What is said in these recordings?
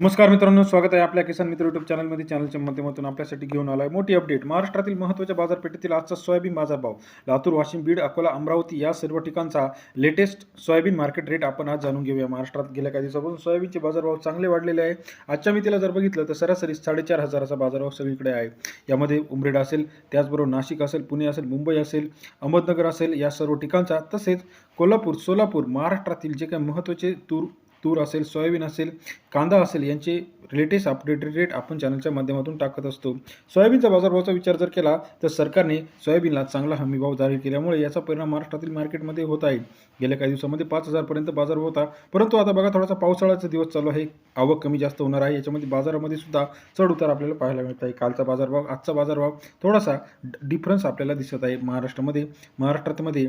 नमस्कार मित्रांनो स्वागत आहे आपल्या किसान मित्र युट्यूब चॅनलमध्ये चॅनलच्या माध्यमातून आपल्यासाठी घेऊन आला आहे मोठी अपडेट महाराष्ट्रातील महत्त्वाच्या बाजारपेठेतील आजचा सोयाबीन बाजारभाव लातूर वाशिम बीड अकोला अमरावती या सर्व ठिकाणचा लेटेस्ट सोयाबीन मार्केट रेट आपण आज जाणून घेऊया. महाराष्ट्रात गेल्या काही दिवसापासून सोयाबीनचे बाजारभाव चांगले वाढलेले आहे. आजच्या मितीला जर बघितलं तर सरासरी साडेचार हजाराचा बाजारभाव सगळीकडे आहे. यामध्ये उमरेड असेल त्याचबरोबर नाशिक असेल पुणे असेल मुंबई असेल अहमदनगर असेल या सर्व ठिकाणचा तसेच कोल्हापूर सोलापूर महाराष्ट्रातील जे काही महत्त्वाचे तूर तूर असेल सोयाबीन असेल कांदा असेल यांचे लेटेस्ट अपडेटेड रेट आपण चॅनलच्या माध्यमातून टाकत असतो. सोयाबीनचा बाजारभावाचा विचार जर केला तर सरकारने सोयाबीनला चांगला हमीभाव जाहीर केल्यामुळे याचा परिणाम महाराष्ट्रातील मार्केटमध्ये होत आहे. गेल्या काही दिवसामध्ये पाच हजारपर्यंत बाजार होता परंतु आता बघा थोडासा पावसाळ्याचा दिवस चालू आहे. आवक कमी जास्त होणार आहे. याच्यामध्ये बाजारामध्ये सुद्धा चढ उतार आपल्याला पाहायला मिळत आहे. कालचा बाजारभाव आजचा बाजारभाव थोडासा डिफरन्स आपल्याला दिसत आहे. महाराष्ट्रामध्ये महाराष्ट्रातमध्ये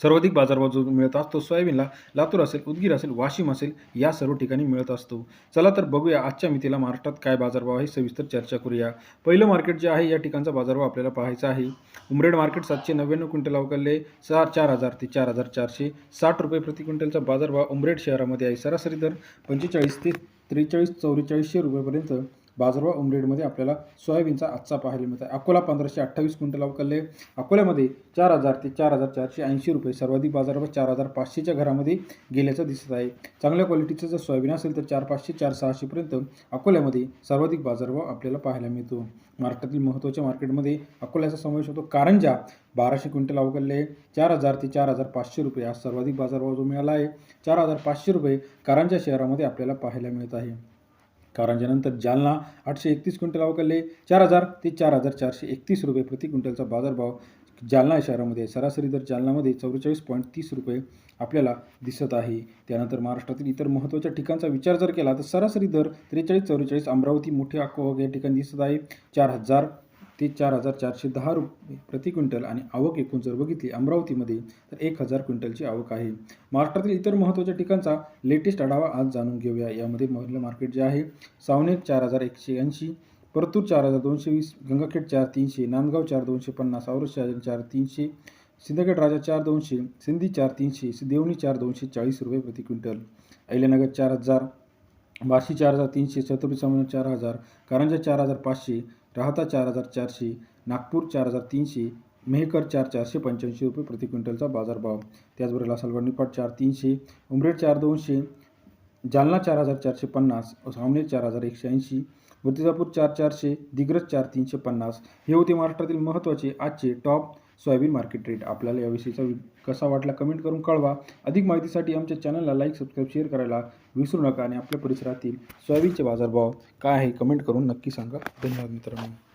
सर्वाधिक बाजारभाव जो मिळत असतो सोयाबीनला लातूर असेल उदगीर असेल वाशिम असेल या सर्व ठिकाणी मिळत असतो. चला तर बघूया आजच्या मितीला महाराष्ट्रात काय बाजारभाव आहे सविस्तर चर्चा करूया. पहिलं मार्केट जे आहे या ठिकाणचा बाजारभाव आपल्याला पाहायचा आहे. उमरेड मार्केट सातशे नव्याण्णव क्विंटल अवकालले सहा चार हजार ते चार हजार चारशे साठ रुपये प्रति क्विंटलचा बाजारभाव उमरेड शहरामध्ये आहे. सरासरी दर पंचेचाळीस ते त्रेचाळीस चौवेचाळीसशे रुपयेपर्यंत बाजारभाव उमरेडमध्ये आपल्याला सोयाबीनचा आजचा पाहायला मिळत आहे. अकोला पंधराशे अठ्ठावीस क्विंटल अवकालले अकोल्यामध्ये चार हजार ते चार हजार चारशे ऐंशी रुपये सर्वाधिक बाजारभाव चार हजार पाचशेच्या घरामध्ये गेल्याचं दिसत आहे. चांगल्या क्वालिटीचं जर सोयाबीन असेल तर चार पाचशे चार सहाशेपर्यंत अकोल्यामध्ये सर्वाधिक बाजारभाव आपल्याला पाहायला मिळतो. महाराष्ट्रातील महत्त्वाच्या मार्केटमध्ये अकोल्याचा समावेश होतो. कारंजा बाराशे क्विंटल अवकालले चार हजार ते चार हजार पाचशे रुपये हा सर्वाधिक बाजारभाव जो मिळाला आहे. चार हजार पाचशे रुपये कारंजा शहरामध्ये आपल्याला पाहायला मिळत आहे. कारंजानंतर जालना आठशे एकतीस क्विंटल अवकालले चार हजार ते चार हजार चारशे एकतीस रुपये प्रति क्विंटलचा बाजारभाव जालना शहरामध्ये सरासरी दर जालनामध्ये चौवेचाळीस पॉईंट तीस रुपये आपल्याला दिसत आहे. त्यानंतर महाराष्ट्रातील इतर महत्त्वाच्या ठिकाणचा विचार जर केला तर सरासरी दर त्रेचाळीस चौवेचाळीस अमरावती मोठे अकोवा या ठिकाणी दिसत आहे. चार हजार ते चार हजार चारशे दहा रुपये प्रति क्विंटल आणि आवक एकूण जर बघितली अमरावतीमध्ये तर एक हजार क्विंटलची आवक आहे. महाराष्ट्रातील इतर महत्त्वाच्या ठिकाणचा लेटेस्ट आढावा आज जाणून घेऊया. यामध्ये महिला मार्केट जे आहे सावनेर चार हजार एकशे ऐंशी परतूर चार हजार दोनशे वीस गंगाखेड चार तीनशे नांदगाव चार दोनशे पन्नास औरस चार तीनशे सिंदखेड राजा चार दोनशे सिंधी चार तीनशे देवणी चार दोनशे चाळीस रुपये प्रति क्विंटल. अहिल्यानगर चार हजार बार्शी चार हजार तीनशे छत्रपती संभाजी चार हजार कारंजा चार हजार पाचशे राहता चार हजार चारशे नागपूर चार हजार तीनशे मेहकर चार चारशे पंच्याऐंशी रुपये प्रति क्विंटलचा बाजारभाव. त्याचबरोबर लासलगाव निपाट चार तीनशे उमरेड चार दोनशे जालना चार हजार चारशे पन्नास सामने चार हजार एकशे ऐंशी मूर्तिजापूर चार चारशे दिग्रज चार तीनशे पन्नास. हे होते महाराष्ट्रातील महत्त्वाचे आजचे टॉप सोयाबीन मार्केट रेट आपल्याला याविषयीचा वि- कसा वाटला कमेंट करून कळवा. अधिक माहितीसाठी आमच्या चॅनलला लाईक सबस्क्राईब शेअर करायला विसरू नका आणि आपल्या परिसरातील सोयाबीनचे बाजारभाव काय आहे कमेंट करून नक्की सांगा. धन्यवाद मित्रांनो.